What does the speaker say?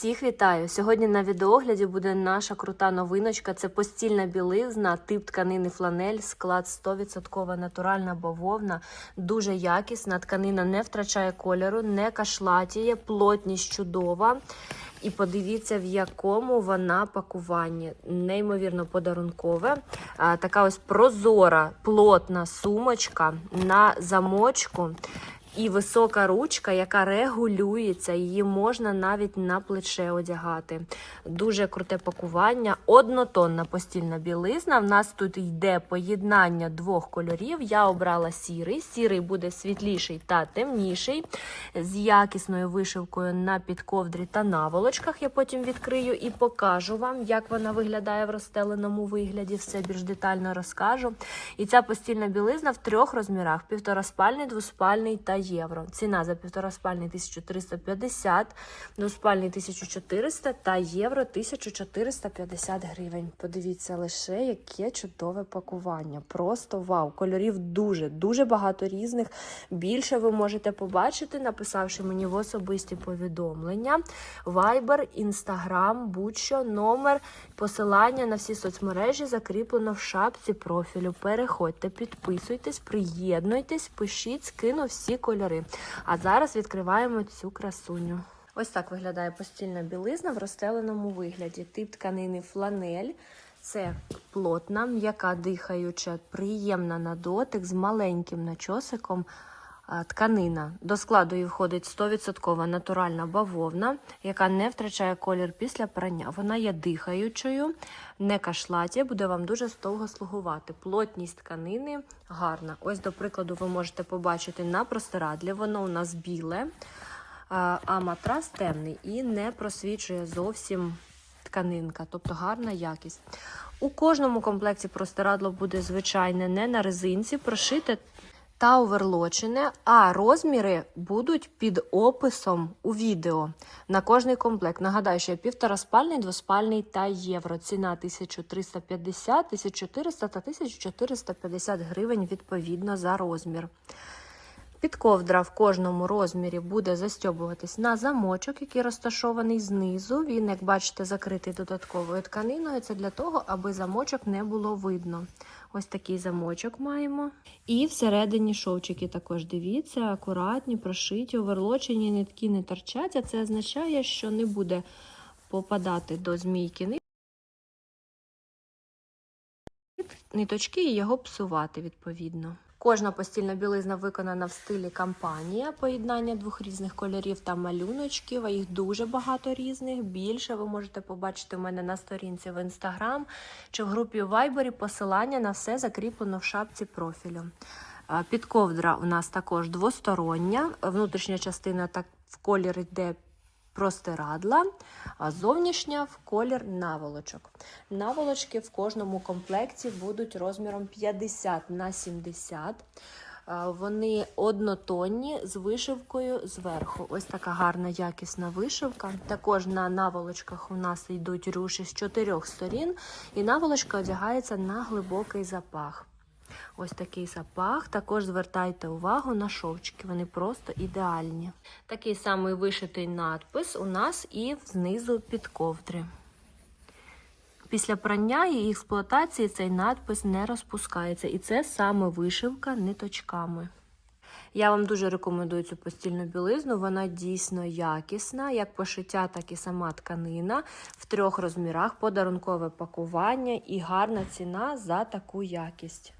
Всіх вітаю! Сьогодні на відеогляді буде наша крута новиночка. Це постільна білизна, тип тканини фланель, склад 100% натуральна бавовна, дуже якісна. Тканина не втрачає кольору, не кашлатіє, плотність чудова. І подивіться, в якому вона пакуванні. Неймовірно подарункове. Така ось прозора, плотна сумочка на замочку. І висока ручка, яка регулюється, її можна навіть на плече одягати. Дуже круте пакування, однотонна постільна білизна. В нас тут йде поєднання двох кольорів. Я обрала сірий. Сірий буде світліший та темніший, з якісною вишивкою на підковдрі та наволочках. Я потім відкрию і покажу вам, як вона виглядає в розстеленому вигляді. Все більш детально розкажу. І ця постільна білизна в трьох розмірах: півтораспальний, двоспальний та євро. Ціна за півтораспальний 1350, двоспальний 1400 та євро 1450 гривень. Подивіться лише, яке чудове пакування. Просто вау! Кольорів дуже, дуже багато різних. Більше ви можете побачити, написавши мені в особисті повідомлення. Viber, Instagram, будь-що, номер, посилання на всі соцмережі закріплено в шапці профілю. Переходьте, підписуйтесь, приєднуйтесь, пишіть, скину всі кольори. А зараз відкриваємо цю красуню. Ось так виглядає постільна білизна в розстеленому вигляді. Тип тканини фланель. Це плотна, м'яка дихаюча, приємна на дотик з маленьким начосиком. Тканина. До складу її входить 100% натуральна бавовна, яка не втрачає колір після прання. Вона є дихаючою, не кашлаті, буде вам дуже довго слугувати. Плотність тканини гарна. Ось, до прикладу, ви можете побачити на простирадлі. Воно у нас біле, а матрас темний і не просвічує зовсім тканинка, тобто гарна якість. У кожному комплекті простирадло буде звичайне, не на резинці, прошите та оверлочене, а розміри будуть під описом у відео на кожний комплект. Нагадаю, що є півтораспальний, двоспальний та євро. Ціна 1350, 1400 та 1450 гривень відповідно за розмір. Підковдра в кожному розмірі буде застьобуватись на замочок, який розташований знизу. Він, як бачите, закритий додатковою тканиною. Це для того, аби замочок не було видно. Ось такий замочок маємо. І всередині шовчики також дивіться, акуратні, прошиті, оверлочені, нитки не торчать. А це означає, що не буде попадати до змійки ниточки і його псувати відповідно. Кожна постільна білизна виконана в стилі кампанія, поєднання двох різних кольорів та малюночків, а їх дуже багато різних. Більше ви можете побачити у мене на сторінці в інстаграм чи в групі у Вайбері. Посилання на все закріплено в шапці профілю. Підковдра у нас також двостороння. Внутрішня частина так в колір йде простирадла, а зовнішня в колір наволочок. Наволочки в кожному комплекті будуть розміром 50 на 70. Вони однотонні з вишивкою зверху. Ось така гарна якісна вишивка. Також на наволочках у нас йдуть руші з чотирьох сторін, і наволочка одягається на глибокий запах. Ось такий запах. Також звертайте увагу на шовчики, вони просто ідеальні. Такий самий вишитий надпис у нас і знизу під ковдри. Після прання і експлуатації цей надпис не розпускається. І це саме вишивка ниточками. Я вам дуже рекомендую цю постільну білизну. Вона дійсно якісна, як пошиття, так і сама тканина в трьох розмірах, подарункове пакування і гарна ціна за таку якість.